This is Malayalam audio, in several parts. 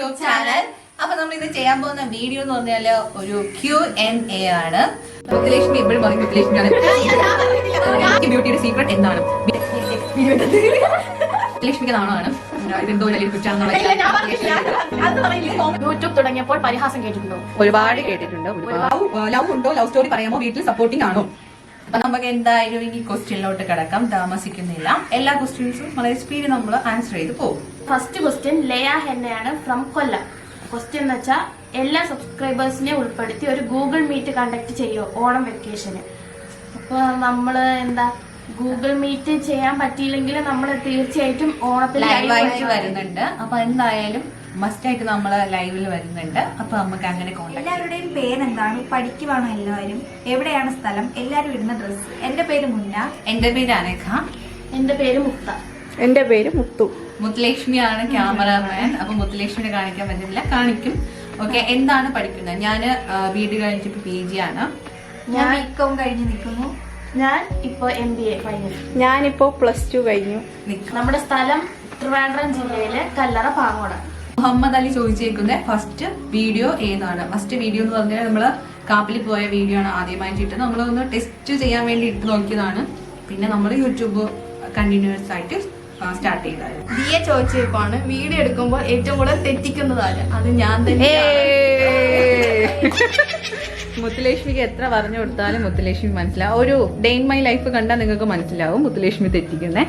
YouTube channel. അപ്പൊ നമ്മൾ ഇത് ചെയ്യാൻ പോകുന്ന വീഡിയോ എന്ന് പറഞ്ഞാൽ ഒരു ക്യു എൻ എ ആണ്. ലക്ഷ്മി എപ്പോഴും പറയും മുത്തലക്ഷ്മിയാണ്. ബ്യൂട്ടിയുടെ സീക്രട്ട് എന്താണ്? മുത്തലക്ഷ്മിക്ക് നാണമാണ് യൂട്യൂബ് തുടങ്ങിയപ്പോൾ പരിഹാസം കേട്ടിട്ടുണ്ടോ? ഒരുപാട് കേട്ടിട്ടുണ്ട്. ലവ് ഉണ്ടോ? ലവ് സ്റ്റോറി പറയാമോ? വീട്ടിൽ സപ്പോർട്ടിംഗ് ആണോ? അപ്പൊ നമുക്ക് എന്തായാലും ഈ ക്വസ്റ്റ്യനിലോട്ട് കിടക്കാം. താമസിക്കുന്നില്ല. എല്ലാ ക്വസ്റ്റ്യൻസും വളരെ സ്പീഡിൽ നമ്മൾ ആൻസർ ചെയ്ത് പോകും. ഫസ്റ്റ് ക്വസ്റ്റ്യൻ ലയ ഹെന്നയാണ് ഫ്രം കൊല്ലം ക്വസ്റ്റ്യൻ എന്ന് വെച്ചാൽ എല്ലാ സബ്സ്ക്രൈബേഴ്സിനെ ഉൾപ്പെടുത്തി ഒരു ഗൂഗിൾ മീറ്റ് കണ്ടക്ട് ചെയ്യുമോ ഓണം വെക്കേഷന് അപ്പോൾ നമ്മൾ എന്താ ഗൂഗിൾ മീറ്റ് ചെയ്യാൻ പറ്റിയില്ലെങ്കിൽ നമ്മൾ തീർച്ചയായിട്ടും ഓണത്തിൽ ലൈവായിട്ട് വരുന്നുണ്ട്. അപ്പൊ എന്തായാലും മസ്റ്റ് ആയിട്ട് നമ്മൾ ലൈവിൽ വരുന്നുണ്ട്. അപ്പൊ നമുക്ക് അങ്ങനെ എല്ലാവരുടെയും പേരെന്താണ്? പഠിക്കുവാണോ എല്ലാവരും? എവിടെയാണ് സ്ഥലം? എല്ലാവരും ഇടുന്ന ഡ്രസ്സ് എന്റെ പേര് മുന്ന. എന്റെ പേര് അനഘ. എന്റെ പേര് മുക്ത എന്റെ പേര് മുത്തു. മുത്തുലക്ഷ്മിയാണ് ക്യാമറാമാൻ. അപ്പൊ മുത്തുലക്ഷ്മിനെ കാണിക്കാൻ പറ്റുന്നില്ല കാണിക്കും. ഓക്കെ എന്താണ് പഠിക്കുന്നത്? ഞാൻ വീട് കഴിഞ്ഞിട്ട് പി ജി ആണ്. ഞാൻ കഴിഞ്ഞ് നിൽക്കുന്നു. ഞാൻ ഇപ്പോ എം ബി എ കഴിഞ്ഞു ഞാനിപ്പോ പ്ലസ് ടു കഴിഞ്ഞു. നമ്മുടെ സ്ഥലം ട്രിവാൻഡ്രം ജില്ലയിലെ കല്ലറ പാങ്ങോട്. മുഹമ്മദ് അലി ചോദിച്ചേക്കുന്ന ഫസ്റ്റ് വീഡിയോ ഏതാണ്? ഫസ്റ്റ് വീഡിയോ എന്ന് പറഞ്ഞാൽ നമ്മൾ കാപ്പിൽ പോയ വീഡിയോ ആണ് ആദ്യമായിട്ട് ഇട്ടത്. നമ്മളൊന്ന് ടെസ്റ്റ് ചെയ്യാൻ വേണ്ടി ഇട്ട് നോക്കിയതാണ്. പിന്നെ നമ്മൾ യൂട്യൂബ് കണ്ടിന്യൂസ് ആയിട്ട് സ്റ്റാർട്ട് ചെയ്തായിരുന്നു ദിയെ ചോദിച്ചേക്കാണ് വീഡിയോ എടുക്കുമ്പോൾ ഏറ്റവും കൂടുതൽ തെറ്റിക്കുന്നതാണ് അത് ഞാൻ തന്നെ മുത്തുലക്ഷ്മിക്ക് എത്ര പറഞ്ഞു കൊടുത്താലും മുത്തുലക്ഷ്മി മനസ്സിലാവും. ഒരു ഡേ ഇൻ മൈ ലൈഫ് കണ്ടാൽ നിങ്ങൾക്ക് മനസ്സിലാവും മുത്തുലക്ഷ്മി തെറ്റിക്കുന്നേ.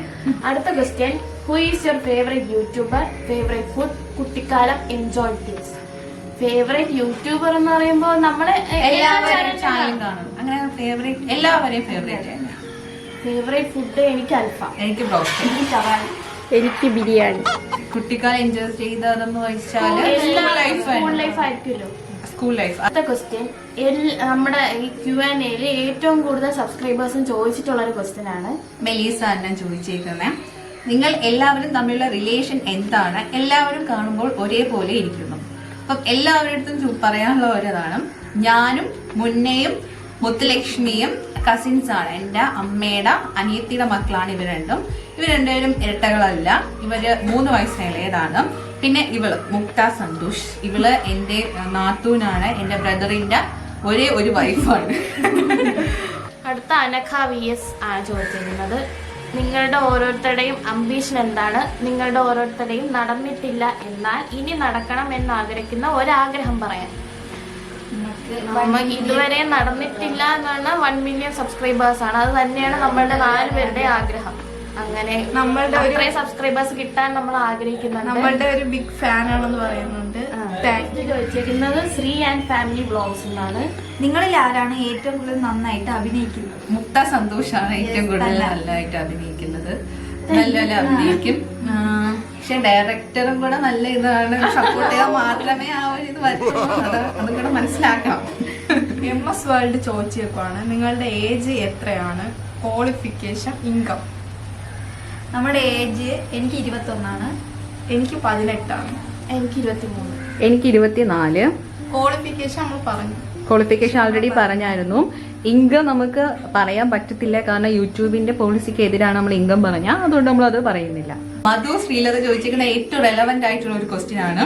അടുത്ത question who is your favourite youtuber favourite food കുട്ടിക്കാലം. എൻജോയ് തിങ്സ് ഫേവറേറ്റ് യൂട്യൂബർ എന്ന് പറയുമ്പോൾ നമ്മൾ എല്ലാവരും ചാനൽ കാണും. അങ്ങനെ ഫേവറേറ്റ് എല്ലാവരെയും ഫേവറേറ്റ് ഫേവറേറ്റ് ഫുഡ് എനിക്ക് അൽഫാം. എനിക്ക് ബ്രോസ്റ്റ് എനിക്ക് ബിരിയാണി. കുട്ടിക്കാലം എൻജോയ് ചെയ്തതെന്ന് വെച്ചാൽ സ്കൂൾ ലൈഫ് ആയിരിക്കുമല്ലോ. സ്കൂൾ ലൈഫ് അടുത്ത ക്വസ്റ്റ്യൻ നമ്മുടെ ഈ ക്യു ആൻ എയിൽ ഏറ്റവും കൂടുതൽ സബ്സ്ക്രൈബേഴ്സും ചോദിച്ചിട്ടുള്ള ഒരു ക്വസ്റ്റ്യൻ ആണ്. മെലീസ എന്നെ ചോദിച്ചേക്കുന്നത് നിങ്ങൾ എല്ലാവരും തമ്മിലുള്ള റിലേഷൻ എന്താണ്? എല്ലാവരും കാണുമ്പോൾ ഒരേപോലെ ഇരിക്കുന്നു. അപ്പം എല്ലാവരുടെ അടുത്തും ചു- പറയാനുള്ള ഒരിതാണ് ഞാനും മുന്നയും മുത്തുലക്ഷ്മിയും കസിൻസ് ആണ്. എന്റെ അമ്മയുടെ അനിയത്തിയുടെ മക്കളാണ് ഇവർ രണ്ടും. ഇവർ രണ്ടുപേരും ഇരട്ടകളല്ല. ഇവർ മൂന്ന് വയസ്സിന് പിന്നെ ഇവൾ മുക്ത സന്തോഷ്. ഇവൾ എന്റെ നാത്തൂനാണ്. എന്റെ ബ്രദറിന്റെ ഒരേ ഒരു വൈഫാണ്. അടുത്ത അനഖ വി എസ് ആണ് ചോദിച്ചിരുന്നത് നിങ്ങളുടെ ഓരോരുത്തരുടെയും അംബീഷൻ എന്താണ്? നിങ്ങളുടെ ഓരോരുത്തരുടെയും നടന്നിട്ടില്ല എന്നാൽ ഇനി നടക്കണം എന്ന് ആഗ്രഹിക്കുന്ന ഒരാഗ്രഹം പറയാം. നമ്മ ഇതുവരെ നടന്നിട്ടില്ല എന്ന് പറഞ്ഞാൽ വൺ മില്യൺ സബ്സ്ക്രൈബേഴ്സ് ആണ്. അത് തന്നെയാണ് നമ്മളുടെ നാല് പേരുടെ ആഗ്രഹം. അങ്ങനെ നമ്മളുടെ ഒരു- സബ്സ്ക്രൈബേഴ്സ് കിട്ടാൻ നമ്മൾ ആഗ്രഹിക്കുന്നുണ്ട്. നമ്മളുടെ ഒരു ബിഗ് ഫാൻ ആണെന്ന് പറയുന്നുണ്ട്. ചോദിച്ചിരിക്കുന്നത് ശ്രീ ആൻഡ് ഫാമിലി വ്ളോഗ്സ് എന്നാണ്. നിങ്ങളിൽ ആരാണ് ഏറ്റവും കൂടുതൽ നന്നായിട്ട് അഭിനയിക്കുന്നത്? മുക്ത സന്തോഷാണ് ഏറ്റവും കൂടുതൽ നല്ലതായിട്ട് അഭിനയിക്കുന്നത്. നല്ല നല്ല അഭിനയിക്കും പക്ഷെ ഡയറക്ടറും കൂടെ നല്ല ഇതാണ്. സപ്പോർട്ട് ചെയ്യാൻ മാത്രമേ ആ ഒരു ഇത് വരുള്ളൂ അത് കൂടെ മനസ്സിലാക്കണം. എം എസ് വേൾഡ് ചോദിച്ചപ്പോഴാണ് നിങ്ങളുടെ ഏജ് എത്രയാണ്? ക്വാളിഫിക്കേഷൻ ഇൻകം നമ്മുടെ ഏജ് എനിക്ക് ഇരുപത്തൊന്നാണ്. എനിക്ക് പതിനെട്ടാണ്. എനിക്ക് ഇരുപത്തിമൂന്ന്. എനിക്ക് ഇരുപത്തിനാല്. ക്വാളിഫിക്കേഷൻ നമ്മൾ പറഞ്ഞു. ക്വാളിഫിക്കേഷൻ ഓൾറെഡി പറഞ്ഞായിരുന്നു. ഇൻകം നമുക്ക് പറയാൻ പറ്റത്തില്ല. കാരണം യൂട്യൂബിന്റെ പോളിസിക്ക് എതിരാണ് നമ്മൾ ഇൻകം പറഞ്ഞ അതുകൊണ്ട് നമ്മൾ അത് പറയുന്നില്ല. മധു ശ്രീലത ചോദിച്ചിരിക്കുന്ന ഏറ്റവും റെലവെന്റ് ആയിട്ടുള്ള ഒരു ക്വസ്റ്റ്യൻ ആണ്.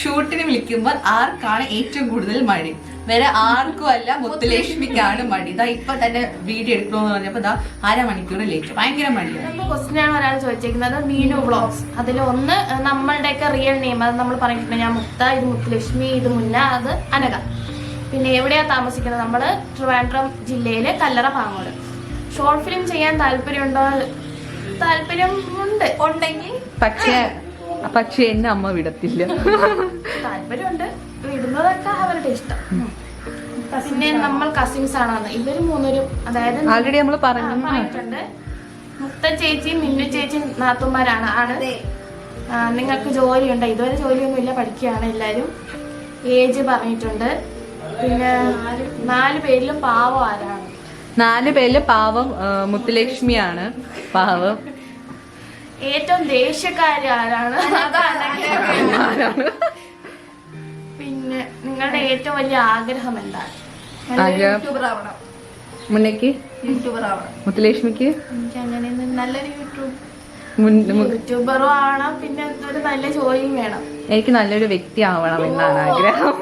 ഷൂട്ടിന് വിളിക്കുമ്പോൾ ആർക്കാണ് ഏറ്റവും കൂടുതൽ മടി? വേറെ ആർക്കും അല്ല മുത്തുലക്ഷ്മിക്കാണ് മടി. ഇതാ ഇപ്പൊ തന്നെ വീഡിയോ എടുക്കണമെന്ന് പറഞ്ഞപ്പോ ഇതാ അര മണിക്കൂർ ലേറ്റ് ഭയങ്കര മടിയാണ്. ക്വസ്റ്റ്യൻ ആണ് ഒരാൾ ചോദിച്ചിരിക്കുന്നത്. മീനു വ്ളോഗ്സ് അതിൽ ഒന്ന് നമ്മളുടെയൊക്കെ റിയൽ നെയിം അത് നമ്മൾ പറഞ്ഞിട്ടുണ്ട് ഞാൻ മുത്ത ഇത് മുത്തലക്ഷ്മി ഇത് മുന്ന അത് അനഘ. പിന്നെ എവിടെയാണ് താമസിക്കുന്നത്? നമ്മൾ ട്രിവാൻഡ്രം ജില്ലയിലെ കല്ലറ പാങ്ങോട്. ഷോർട്ട് ഫിലിം ചെയ്യാൻ താല്പര്യമുണ്ടോ? താല്പര്യം ഉണ്ട് ഉണ്ടെങ്കിൽ? പക്ഷേ പക്ഷേ എന്നെ അമ്മ വിടത്തില്ല. താല്പര്യമുണ്ട്. വിടുന്നതൊക്കെ അവരുടെ ഇഷ്ടം. പിന്നെ നമ്മൾ കസിൻസ് ആണെന്ന്. ഇവർ മൂന്നരും അതായത് ആൾറെഡി നമ്മൾ പറഞ്ഞു പറഞ്ഞിട്ടുണ്ട്. മുത്ത ചേച്ചിയും മിന്നു ചേച്ചിയും നാത്തുമാരാണ് ആണ്. നിങ്ങൾക്ക് ജോലിയുണ്ട്? ഇതുവരെ ജോലിയൊന്നും ഇല്ല പഠിക്കുകയാണ് എല്ലാവരും. ഏജ് പറഞ്ഞിട്ടുണ്ട്. പിന്നെ നാല് പേരിലും പാവം ആരാണ്? നാല് പേരിൽ പാവം മുത്തുലക്ഷ്മിയാണ് പാവം. ഏറ്റവും ദേഷ്യക്കാരി ആരാണ്? അതാണ് പിന്നെ നിങ്ങളുടെ ഏറ്റവും വലിയ ആഗ്രഹം എന്താണ്? യൂട്യൂബർ ആവണം മുന്നേക്ക്? യൂട്യൂബർ ആവണം മുത്തുലക്ഷ്മിക്ക്? എനിക്ക് അങ്ങനെ നല്ലൊരു യൂട്യൂബ് യൂട്യൂബറും ആവണം പിന്നെ നല്ല ജോലിയും വേണം. എനിക്ക് നല്ലൊരു വ്യക്തി ആവണം എന്നാണ് ആഗ്രഹം.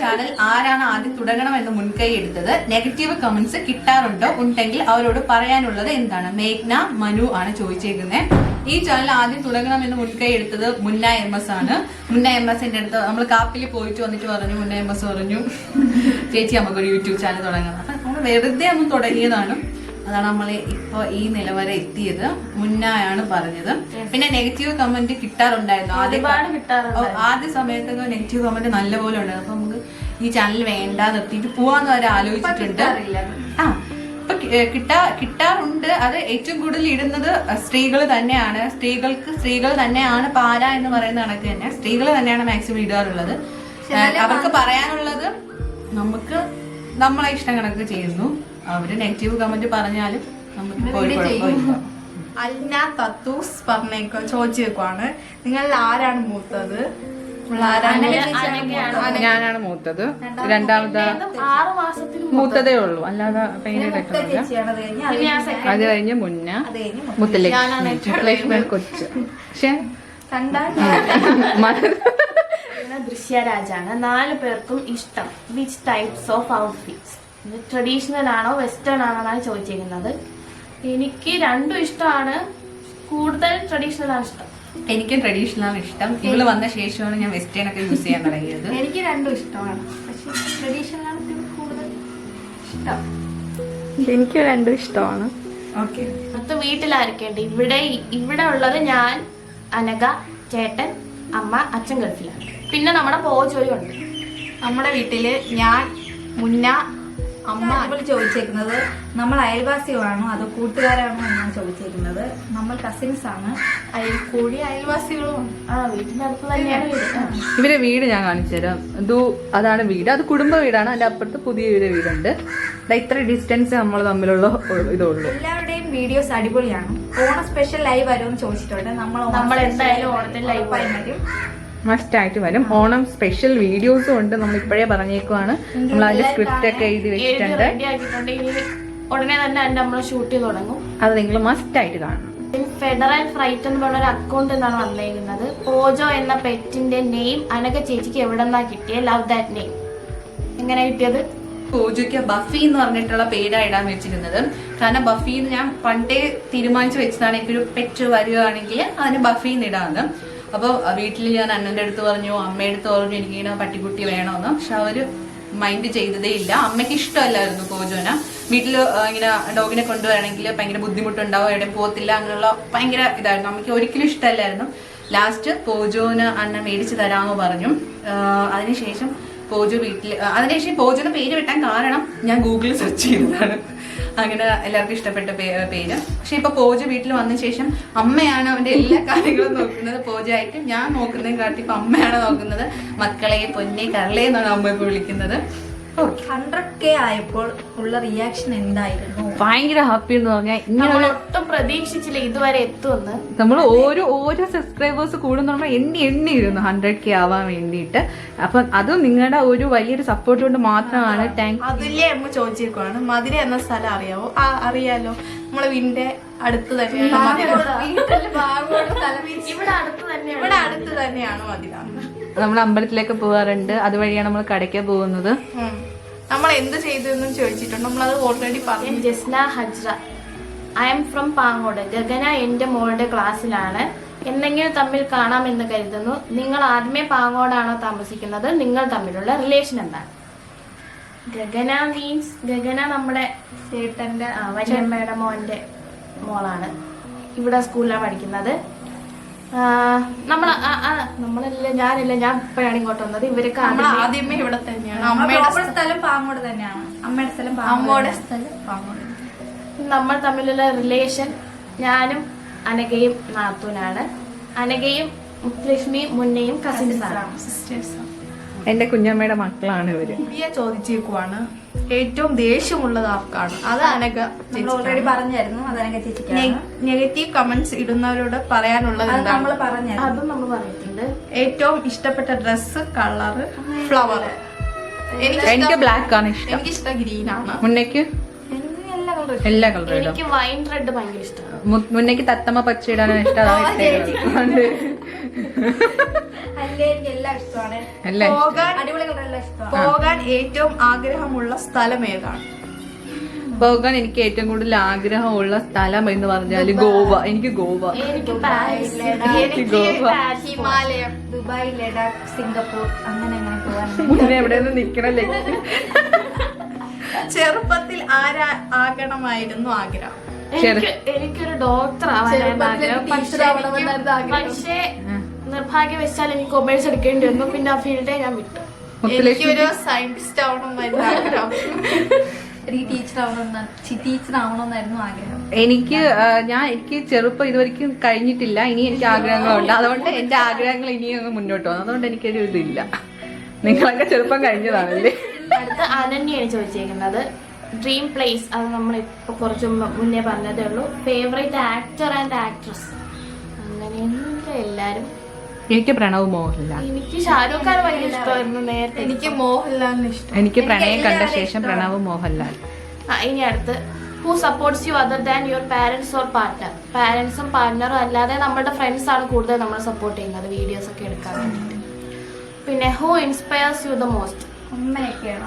ചാനൽ ആരാണ് ആദ്യം തുടങ്ങണമെന്ന് മുൻകൈ എടുത്തത്? നെഗറ്റീവ് കമന്റ്സ് കിട്ടാറുണ്ടോ? ഉണ്ടെങ്കിൽ അവരോട് പറയാനുള്ളത് എന്താണ്? മേഘ്ന മനു ആണ് ചോദിച്ചേക്കുന്നത് ഈ ചാനൽ ആദ്യം തുടങ്ങണം എന്ന് മുൻകൈ എടുത്തത് മുന്ന എം എസ് ആണ്. മുന്ന എം എസിന്റെ അടുത്ത് നമ്മൾ കാപ്പിൽ പോയിട്ട് വന്നിട്ട് പറഞ്ഞു മുന്ന എം എസ് പറഞ്ഞു. ചേച്ചി നമുക്കൊരു യൂട്യൂബ് ചാനൽ തുടങ്ങണം അപ്പൊ നമ്മൾ വെറുതെ ഒന്നും തുടങ്ങിയതാണ്. അതാണ് നമ്മൾ ഇപ്പൊ ഈ നിലവരെ എത്തിയത്. മുന്നായാണ് പറഞ്ഞത്. പിന്നെ നെഗറ്റീവ് കമന്റ് കിട്ടാറുണ്ടായിരുന്നു ആദ്യം ആദ്യ സമയത്തൊക്കെ നെഗറ്റീവ് കമന്റ് നല്ല പോലെ ഉണ്ട് അപ്പൊ നമുക്ക് ഈ ചാനൽ വേണ്ട നിർത്തിയിട്ട് പോവാന്ന് വരെ ആലോചിച്ചിട്ടുണ്ട്. ആ ഇപ്പൊ കിട്ടാ കിട്ടാറുണ്ട്. അത് ഏറ്റവും കൂടുതൽ ഇടുന്നത് സ്ത്രീകൾ തന്നെയാണ്. സ്ത്രീകൾക്ക് സ്ത്രീകൾ തന്നെയാണ് പാല എന്ന് പറയുന്ന കണക്ക് തന്നെ. സ്ത്രീകൾ തന്നെയാണ് മാക്സിമം ഇടാറുള്ളത്. അവർക്ക് പറയാനുള്ളത് നമുക്ക് നമ്മളെ ഇഷ്ടം കണക്ക് ചെയ്യുന്നു. അവർ നെഗറ്റീവ് കമന്റ് പറഞ്ഞാലും നമുക്ക് അൽന തത്തൂസ് പറഞ്ഞേക്കോ ചോദിച്ചേക്കുവാണ്. നിങ്ങളിൽ ആരാണ് മൂത്തത്? നിങ്ങൾ ആരാണ് അനഘയാണ് ഞാനാണ് മൂത്തത്. രണ്ടാമത് ആറ് മാസത്തിന് മൂത്തതേ. ഉള്ളൂ. അല്ലാതെ അത് കഴിഞ്ഞ് മുന്ന മുത്തലക്ഷ്മി. കൊച്ച്. പക്ഷെ ദൃശ്യരാജാണ് നാല് പേർക്കും ഇഷ്ടം. Which types of outfits traditional ആണോ വെസ്റ്റേൺ ആണോ എന്നാണ് ചോദിച്ചിരിക്കുന്നത്. എനിക്ക് രണ്ടും ഇഷ്ടമാണ്. കൂടുതൽ ട്രഡീഷണൽ ആണ് ഇഷ്ടം. എനിക്കും ട്രഡീഷണൽ ആണ് ഇഷ്ടം. ഇവൾ വന്ന ശേഷമാണ് ഞാൻ വെസ്റ്റേൺ ഒക്കെ യൂസ് ചെയ്യാൻ തുടങ്ങിയത്. എനിക്ക് രണ്ടും ഇഷ്ടമാണ്. പക്ഷെ ട്രഡീഷണൽ ആണ് കൂടുതൽ ഇഷ്ടം. എനിക്ക് രണ്ടും ഇഷ്ടമാണ്. ഓക്കെ അത് വീട്ടിലായിരിക്കേണ്ടി. ഇവിടെ ഇവിടെ ഉള്ളത് ഞാൻ അനഘ ചേട്ടൻ അമ്മ അച്ഛൻ ഗൾഫിലാണ്. പിന്നെ നമ്മുടെ പോജോലി ഉണ്ട് നമ്മുടെ വീട്ടിൽ ഞാൻ മുന്ന അമ്മ ഇപ്പോൾ ചോദിച്ചേക്കുന്നത് നമ്മൾ അയൽവാസികളാണോ അതോ കൂട്ടുകാരാണോ എന്നാണ് ചോദിച്ചേക്കുന്നത്. നമ്മൾ കസിൻസ് ആണ് അയൽ കൂടി അയൽവാസികളും ആ വീട്ടിന്റെ അടുത്ത് തന്നെയാണ് വീട്. ഇവരെ വീട് ഞാൻ കാണിച്ചു തരാം. ഇത് അതാണ് വീട്. അത് കുടുംബ വീടാണ്. അതിന്റെ അപ്പുറത്ത് പുതിയ ഒരു വീടുണ്ട്. ഇത്ര ഡിസ്റ്റൻസ് നമ്മൾ തമ്മിലുള്ള ഇതുള്ളു എല്ലാവരുടെയും വീഡിയോസ് അടിപൊളിയാണ്. ഓണ സ്പെഷ്യൽ ലൈവ് വരുമെന്ന് ചോദിച്ചിട്ടുണ്ട്. നമ്മൾ നമ്മൾ എന്തായാലും ഓണത്തിന് ലൈവ് ഉറപ്പായും വരും. മസ്റ്റ് ആയിട്ട് വരും. ഓണം സ്പെഷ്യൽ വീഡിയോസും ഉണ്ട് നമ്മൾ ഇപ്പോഴേ പറഞ്ഞേക്കുവാണ്. നമ്മൾ അതിന്റെ സ്ക്രിപ്റ്റ് ഒക്കെ എഴുതി വെച്ചിട്ടുണ്ട്. ഉടനെ തന്നെ അതിന്റെ നമ്മൾ ഷൂട്ട് ചെയ്ത് തുടങ്ങും. അത് നിങ്ങൾ മസ്റ്റ് ആയിട്ട് കാണണം ഫെഡറൽ ഫ്രൈറ്റ് എന്ന് പറഞ്ഞ ഒരു അക്കൗണ്ട് എന്നാണ് വന്നിരിക്കുന്നത് പോജോ എന്ന പെറ്റിന്റെ നെയിം അനക ചേച്ചിക്ക് എവിടെ നിന്നാ കിട്ടിയ? ലവ് ദാറ്റ് നെയിം എങ്ങനെ കിട്ടിയത്? പൂജയ്ക്ക് ബഫി എന്ന് പറഞ്ഞിട്ടുള്ള പേരാണ് ഇടാൻ വെച്ചിരുന്നത്. കാരണം ബഫി എന്ന് ഞാൻ പണ്ടേ തീരുമാനിച്ചു വെച്ചതാണ്. എനിക്കൊരു പെറ്റ് വരികയാണെങ്കിൽ അതിന് ബഫി എന്ന് ഇടാന്ന്. അപ്പോൾ വീട്ടിൽ ഞാൻ അണ്ണന്റെ അടുത്ത് പറഞ്ഞു അമ്മയുടെ അടുത്ത് പറഞ്ഞു എനിക്കിങ്ങനെ പട്ടിക്കുട്ടി വേണമെന്ന് പക്ഷെ അവർ മൈൻഡ് ചെയ്തതേ ഇല്ല. അമ്മയ്ക്ക് ഇഷ്ടമല്ലായിരുന്നു കോജോന വീട്ടിൽ ഇങ്ങനെ ഡോഗിനെ കൊണ്ടുവരണമെങ്കിൽ ഭയങ്കര ബുദ്ധിമുട്ടുണ്ടാവും എവിടെ പോകത്തില്ല അങ്ങനെയുള്ള ഭയങ്കര ഇതായിരുന്നു. അമ്മയ്ക്ക് ഒരിക്കലും ഇഷ്ടമല്ലായിരുന്നു. ലാസ്റ്റ് പോജോന് അണ്ണൻ മേടിച്ചു തരാമെന്ന് പറഞ്ഞു. അതിനുശേഷം പോജു വീട്ടിൽ അതിനുശേഷം പോജുവിന് പേര് വെട്ടാൻ കാരണം ഞാൻ ഗൂഗിളിൽ സെർച്ച് ചെയ്തതാണ്. അങ്ങനെ എല്ലാവർക്കും ഇഷ്ടപ്പെട്ട പേര്. പക്ഷെ ഇപ്പൊ പോജ വീട്ടിൽ വന്ന ശേഷം അമ്മയാണ് അവന്റെ എല്ലാ കാര്യങ്ങളും നോക്കുന്നത്. പോജയായിട്ട് ഞാൻ നോക്കുന്നതിനെ കാട്ടി ഇപ്പൊ അമ്മയാണ് നോക്കുന്നത്. മക്കളെ പൊന്നെ കരളെ എന്നാണ് അമ്മ ഇപ്പൊ വിളിക്കുന്നത്. ഹൺഡ്രഡ് കെ ആയപ്പോൾ ഉള്ള റിയാക്ഷൻ എന്തായിരുന്നു? ഭയങ്കര ഹാപ്പി എന്ന് പറഞ്ഞാൽ ഇങ്ങനെ നമ്മൾ ഒട്ടും പ്രതീക്ഷിച്ചില്ല ഇതുവരെ എത്തുമെന്ന്. നമ്മൾ ഓരോ ഓരോ സബ്സ്ക്രൈബേഴ്സ് കൂടുന്ന നമ്മൾ എണ്ണി എണ്ണി ഇരുന്നു ഹൺഡ്രഡ് കെ ആവാൻ വേണ്ടിയിട്ട്. അപ്പൊ അതും നിങ്ങളുടെ ഒരു വലിയൊരു സപ്പോർട്ട് കൊണ്ട് മാത്രമാണ്. താങ്ക് അതുല്യ അമ്മ ചോദിച്ചിരിക്കുവാണ് മധുര എന്ന സ്ഥലം അറിയാവോ? ആ അറിയാലോ. നമ്മളെ വീടിന്റെ അടുത്ത് തന്നെയാണ് ഇവിടെ അടുത്ത് തന്നെയാണ്. ഇവിടെ അടുത്ത് തന്നെയാണ് മധുര. നമ്മൾ അമ്പലത്തിലേക്ക് പോകാറുണ്ട്. അതുവഴിയാണ് നമ്മൾ കടയ്ക്ക് പോകുന്നത്. നമ്മൾ എന്ത് ചെയ്തു എന്നും ചോദിച്ചിട്ടുണ്ട്. നമ്മളത് ഓൾറെഡി പറഞ്ഞു. Jasna Hajra I am from Pangode Gagana എന്റെ മോളുടെ ക്ലാസ്സിലാണ്. എന്തെങ്കിലും തമ്മിൽ കാണാമെന്ന് കരുതുന്നു. നിങ്ങൾ ആദ്യമേ പാങ്ങോടാണോ താമസിക്കുന്നത്? നിങ്ങൾ തമ്മിലുള്ള റിലേഷൻ എന്താണ്? ഗഗന മീൻസ് ഗഗന നമ്മുടെ ചേട്ടന്റെ വല്യമ്മയുടെ മോന്റെ മോളാണ്. ഇവിടെ സ്കൂളിലാണ് പഠിക്കുന്നത്. നമ്മൾ നമ്മളല്ല ഞാനില്ല ഞാൻ ഇപ്പോഴാണ് ഇങ്ങോട്ട് വന്നത്. ഇവരൊക്കെ നമ്മൾ ആദ്യമേ ആദ്യമേ ഇവിടെ തന്നെയാണ്. അമ്മയുടെ സ്ഥലം പാങ്ങോട് തന്നെയാണ്. അമ്മയുടെ സ്ഥലം അമ്മയുടെ പാങ്ങോട് സ്ഥലം പാങ്ങോട്. നമ്മൾ തമ്മിലുള്ള റിലേഷൻ ഞാനും അനകയും നാത്തൂനാണ്. അനകയും ലക്ഷ്മിയും മുന്നയും കസിൻസ് ആണ്. Sisters ആണ്. എന്റെ കുഞ്ഞമ്മയുടെ മക്കളാണ് ഇവർ. ചോദിച്ചേക്കുവാണ്. ഏറ്റവും ദേഷ്യമുള്ളത് ആർക്കാണ്? അത് അനക നമ്മൾ ഓൾറെഡി പറഞ്ഞായിരുന്നു അത് അനക നെഗറ്റീവ് കമന്റ്സ് ഇടുന്നവരോട് പറയാനുള്ളത് നമ്മൾ പറഞ്ഞു അതും നമ്മൾ പറഞ്ഞിട്ടുണ്ട്. ഏറ്റവും ഇഷ്ടപ്പെട്ട ഡ്രസ്സ് കളറ് ഫ്ലവർ എനിക്ക് എനിക്ക് ബ്ലാക്ക് ആണ് ഇഷ്ടം. എനിക്ക് ഇഷ്ടം ഗ്രീൻ ആണ്. മുന്നേക്ക്? എനിക്ക് എല്ലാ കളറും എനിക്ക് വൈൻ റെഡ് ഭയങ്കര ഇഷ്ടമാണ്. മുന്നേക്ക് തത്തമ്മ പച്ച ഇടാനാണ് ഇഷ്ടം. പോകാൻ ഏറ്റവും ആഗ്രഹമുള്ള സ്ഥലം ഏതാണ്? പോകാൻ എനിക്ക് ഏറ്റവും കൂടുതൽ ആഗ്രഹമുള്ള സ്ഥലം എന്ന് പറഞ്ഞാൽ ഗോവ. എനിക്ക് ഗോവ. എനിക്ക് ഗോവ. ഹിമാലയം. Dubai Ladakh Singapore. അങ്ങനെ അങ്ങനെ പോകാൻ മുന്നേ എവിടെയൊന്നും നിക്കണല്ലേ? ചെറുപ്പത്തിൽ ആരാ ആകണമായിരുന്നു ആഗ്രഹം? എനിക്ക് എനിക്കൊരു ഡോക്ടർ ആവാനായിരുന്നു ആഗ്രഹം. പക്ഷേ നിർഭാഗ്യവശാൽ എനിക്ക് കൊമേഴ്സ് എടുക്കേണ്ടി വന്നു പിന്നെ ആ ഫീൽഡേ ഞാൻ വിട്ടു. എനിക്കൊരു സയന്റിസ്റ്റ് ആവണമെന്നായിരുന്നു ആഗ്രഹം. ടീച്ചർ ആവണമെന്ന് ടീച്ചർ ആവണമെന്നായിരുന്നു ആഗ്രഹം. എനിക്ക് ഞാൻ എനിക്ക് ചെറുപ്പം ഇതുവരെക്കും കഴിഞ്ഞിട്ടില്ല. ഇനി എനിക്ക് ആഗ്രഹങ്ങളുണ്ട്. അതുകൊണ്ട് എന്റെ ആഗ്രഹങ്ങൾ ഇനിയും അങ്ങ് മുന്നോട്ട് പോകും അതുകൊണ്ട് എനിക്കൊരു ഇതില്ല. നിങ്ങളൊക്കെ ചെറുപ്പം കഴിഞ്ഞതാണല്ലേ? അടുത്ത അനന്യാണ് ചോദിച്ചേക്കുന്നത്. ഡ്രീം പ്ലേസ് അത് നമ്മൾ ഇപ്പൊ കുറച്ച് മുന്നേ പറഞ്ഞതേ ഉള്ളൂ. ഫേവറേറ്റ് ആക്ടർ ആൻഡ് ആക്ട്രസ് അങ്ങനെ എല്ലാരും? എനിക്ക് പ്രണവ് മോഹൻലാൽ. എനിക്ക് ഷാരൂഖ് ഖാൻ ഭയങ്കര ഇഷ്ടമായിരുന്നു നേരത്തെ. എനിക്ക് മോഹൻലാലിന് ഇഷ്ടം. എനിക്ക് പ്രണയം കണ്ട ശേഷം പ്രണവ് മോഹൻലാൽ. ആ, ഇനി അടുത്ത്. Who supports you other than your parents or partner പാരന്റ്സും പാർട്ട്ണറും അല്ലാതെ നമ്മുടെ ഫ്രണ്ട്സ് ആണ് കൂടുതൽ നമ്മളെ സപ്പോർട്ട് ചെയ്യുന്നത് വീഡിയോസ് ഒക്കെ എടുക്കാൻ വേണ്ടിയിട്ട്. പിന്നെ who inspires you the most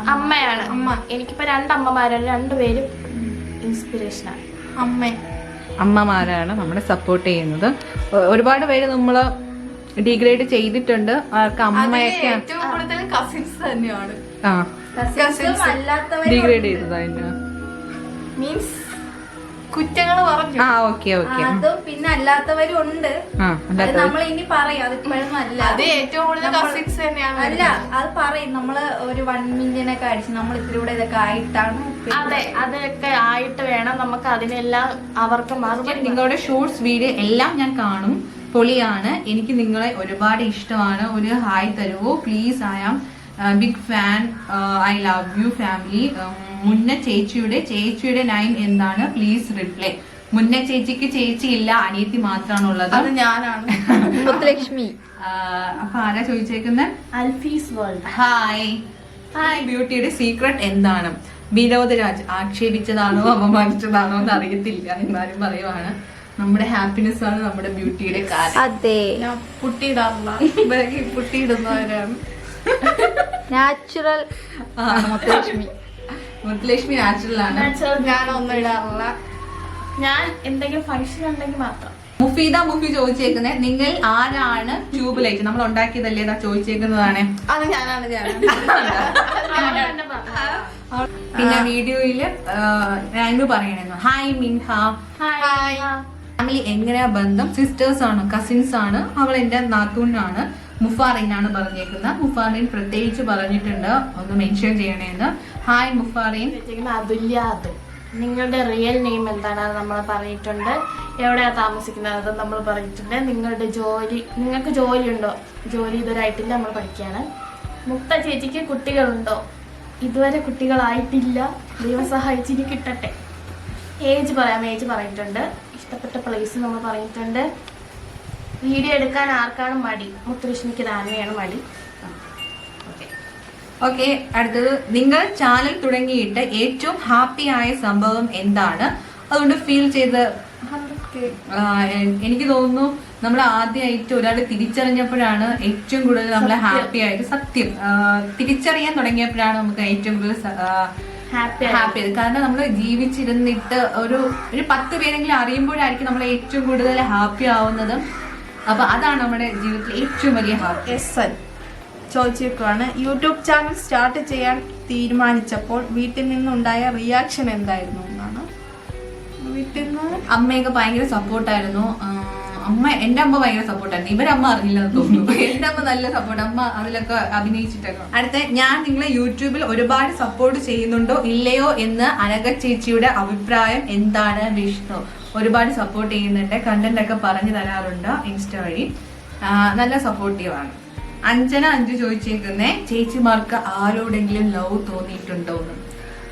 അമ്മയാണ്. അമ്മ. എനിക്കിപ്പോ രണ്ടമ്മമാരാണ് രണ്ടുപേരും ഇൻസ്പിറേഷനാണ് അമ്മ. അമ്മമാരാണ് നമ്മളെ സപ്പോർട്ട് ചെയ്യുന്നത്. ഒരുപാട് പേര് നമ്മൾ ഡിഗ്രേഡ് ചെയ്തിട്ടുണ്ട്. അവർക്ക് അമ്മയൊക്കെ ഏറ്റവും കൂടുതൽ കസിൻസ് തന്നെയാണ്. ആ. കസിൻസും അല്ലാത്തവരും ഡിഗ്രേഡ് ചെയ്തത് മീൻസ് കുറ്റങ്ങൾ പറഞ്ഞു. ആ ഓക്കെ ഓക്കെ. അതും പിന്നെ അല്ലാത്തവരും ഉണ്ട്. നമ്മൾ ഇനി പറയും. അത് ഇപ്പോഴൊന്നും അല്ല. അത് ഏറ്റവും കൂടുതൽ കസിൻസ് തന്നെയാണ് അല്ല അത് പറയും. നമ്മൾ ഒരു വൺ മില്യൺ ഒക്കെ അടിച്ച് നമ്മൾ ഇതിലൂടെ ഇതൊക്കെ ആയിട്ടാണ് അതെ അതൊക്കെ ആയിട്ട് വേണം നമുക്ക് അതിനെല്ലാം അവർക്ക് മറുപടി നിങ്ങളുടെ ഷോർട്സ് വീഡിയോ എല്ലാം ഞാൻ കാണും. പൊളിയാണ്. എനിക്ക് നിങ്ങളെ ഒരുപാട് ഇഷ്ടമാണ്. ഒരു ഹായ് തരുവോ? Please I am big fan I love you family Munna ചേച്ചിയുടെ ചേച്ചിയുടെ നൈൻ എന്താണ്? പ്ലീസ് റിപ്ലൈ മുന്ന ചേച്ചിക്ക് ചേച്ചി ഇല്ല അനിയത്തി മാത്രമാണുള്ളത്. അത് ഞാനാണ്. ലക്ഷ്മി അപ്പൊ ആരാ ചോദിച്ചേക്കുന്നത് അൽഫീസ് വേൾഡ്. ഹായ് ഹായ് ബ്യൂട്ടിയുടെ സീക്രട്ട് എന്താണ്? വിനോദ് രാജ് ആക്ഷേപിച്ചതാണോ അപമാനിച്ചതാണോ എന്ന് അറിയത്തില്ല എന്നാലും പറയുവാണ്. നമ്മുടെ ഹാപ്പിനെസ് ആണ് നമ്മുടെ ബ്യൂട്ടിയുടെ കാര്യം. അതെ. ഞാൻ പുട്ടിയിടാറില്ല. ബാക്കി പുട്ടിയിടുന്നവരാണ്. നാച്ചുറൽ മുത്തലക്ഷ്മി. മുത്തലക്ഷ്മി നാച്ചുറൽ ആണ്. ഞാൻ ഒന്നും ഇടാറില്ല. ഞാൻ എന്തെങ്കിലും ഫംഗ്ഷൻ ഉണ്ടെങ്കിൽ മാത്രം. മുഫീദ മുഫി ചോദിച്ചേക്കുന്നത് നിങ്ങൾ ആരാണ് ട്യൂബ് ലൈറ്റ് നമ്മൾ ഉണ്ടാക്കിയതല്ലേ ഇതാ ചോദിച്ചേക്കുന്നതാണ്. അത് ഞാനാണ് പിന്നെ വീഡിയോയിൽ ഞാനു പറയണെന്നു. ഹായ് മിൻഹ ഹായ് ഫാമിലി എങ്ങനെയാ ബന്ധം? സിസ്റ്റേഴ്സ് ആണ് കസിൻസ് ആണ്. അവൾ എന്റെ നാത്തൂനാണ്. മുഫാറിൻ ആണ് പറഞ്ഞേക്കുന്നത്. മുഫാറിൻ പ്രത്യേകിച്ച് പറഞ്ഞിട്ടുണ്ട്. ഒന്ന് മെൻഷൻ ചെയ്യണേന്ന്. ഹായ് മുഫാറിൻ. നിങ്ങളുടെ റിയൽ നെയിം എന്താണ്? അത് നമ്മൾ പറഞ്ഞിട്ടുണ്ട്. എവിടെയാ താമസിക്കുന്നത്? അത് നമ്മൾ പറഞ്ഞിട്ടുണ്ട്. നിങ്ങളുടെ ജോലി നിങ്ങൾക്ക് ജോലി ഉണ്ടോ ജോലി ഇതുവരായിട്ടില്ല നമ്മൾ പഠിക്കുകയാണ്. മുക്ത ചേച്ചിക്ക് കുട്ടികളുണ്ടോ? ഇതുവരെ കുട്ടികളായിട്ടില്ല. ദൈവം സഹായിച്ച് ഇനി കിട്ടട്ടെ. ഏജ് പറയാം. ഏജ് പറഞ്ഞിട്ടുണ്ട്. ഇഷ്ടപ്പെട്ട പ്ലേസ് നമ്മൾ പറഞ്ഞിട്ടുണ്ട്. വീഡിയോ എടുക്കാൻ ആർക്കാണ് മടി? മുത്തുലക്ഷ്മിക്ക് താനെയാണ് മടി. ഓക്കെ. അടുത്തത്. നിങ്ങൾ ചാനൽ തുടങ്ങിയിട്ട് ഏറ്റവും ഹാപ്പി ആയ സംഭവം എന്താണ്? അതുകൊണ്ട് ഫീൽ ചെയ്ത് എനിക്ക് തോന്നുന്നു നമ്മൾ ആദ്യമായിട്ട് ഒരാൾ തിരിച്ചറിഞ്ഞപ്പോഴാണ് ഏറ്റവും കൂടുതൽ നമ്മൾ ഹാപ്പി ആയിട്ട് സത്യം. തിരിച്ചറിയാൻ തുടങ്ങിയപ്പോഴാണ് നമുക്ക് ഏറ്റവും കൂടുതൽ ഹാപ്പി ആയത് കാരണം നമ്മൾ ജീവിച്ചിരുന്നിട്ട് ഒരു ഒരു പത്ത് പേരെങ്കിലും അറിയുമ്പോഴായിരിക്കും നമ്മൾ ഏറ്റവും കൂടുതൽ ഹാപ്പി ആവുന്നത്. അപ്പൊ അതാണ് നമ്മുടെ ജീവിതത്തിൽ ഏറ്റവും വലിയ ഹാപ്പി എസ് എൻ ചോദിച്ചിരിക്കുവാണ് യൂട്യൂബ് ചാനൽ സ്റ്റാർട്ട് ചെയ്യാൻ തീരുമാനിച്ചപ്പോൾ വീട്ടിൽ നിന്നുണ്ടായ റിയാക്ഷൻ എന്തായിരുന്നു എന്നാണ്? വീട്ടിൽ നിന്ന് അമ്മയൊക്കെ ഭയങ്കര സപ്പോർട്ടായിരുന്നു അമ്മ എന്റെ അമ്മ ഭയങ്കര സപ്പോർട്ടായിരുന്നു ഇവരമ്മ അറിഞ്ഞില്ലെന്ന് തോന്നുന്നു. എന്റെ അമ്മ നല്ല സപ്പോർട്ട് അമ്മ അതിലൊക്കെ അഭിനയിച്ചിട്ടൊക്കെ. അടുത്ത ഞാൻ നിങ്ങളെ യൂട്യൂബിൽ ഒരുപാട് സപ്പോർട്ട് ചെയ്യുന്നുണ്ടോ ഇല്ലയോ എന്ന് അനക ചേച്ചിയുടെ അഭിപ്രായം എന്താണ് വിഷ്ണു? ഒരുപാട് സപ്പോർട്ട് ചെയ്യുന്നുണ്ട്. കണ്ടന്റ് ഒക്കെ പറഞ്ഞു തരാറുണ്ട് ഇൻസ്റ്റ വഴി. നല്ല സപ്പോർട്ടീവ് ആണ്. അഞ്ജന അഞ്ചു ചോദിച്ചേക്കുന്നേ ചേച്ചിമാർക്ക് ആരോടെങ്കിലും ലവ് തോന്നിയിട്ടുണ്ടോ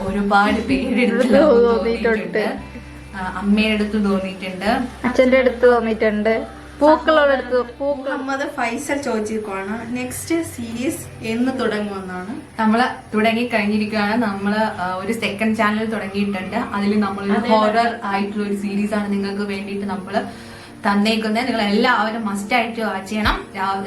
ഒരുപാട് പേരെടുത്ത് ലവ് തോന്നിയിട്ടുണ്ട്. അമ്മയുടെ അടുത്ത് തോന്നിയിട്ടുണ്ട്. അച്ഛന്റെ അടുത്ത് തോന്നിയിട്ടുണ്ട്. പൂക്കളോട് അടുത്ത് മുഹമ്മദ് ഫൈസൽ ചോദിച്ചിരിക്കുവാണ്. നെക്സ്റ്റ് സീരീസ് എന്ന് തുടങ്ങുമെന്നാണ്. നമ്മൾ തുടങ്ങി കഴിഞ്ഞിരിക്കുകയാണ് നമ്മൾ ഒരു സെക്കൻഡ് ചാനൽ തുടങ്ങിയിട്ടുണ്ട്. അതിൽ നമ്മൾ ഹോറർ ആയിട്ടുള്ള ഒരു സീരീസ് ആണ് നിങ്ങൾക്ക് വേണ്ടിയിട്ട് നമ്മൾ തന്നേക്കുന്നത് നിങ്ങൾ എല്ലാവരും മസ്റ്റ് ആയിട്ട് വാച്ച് ചെയ്യണം.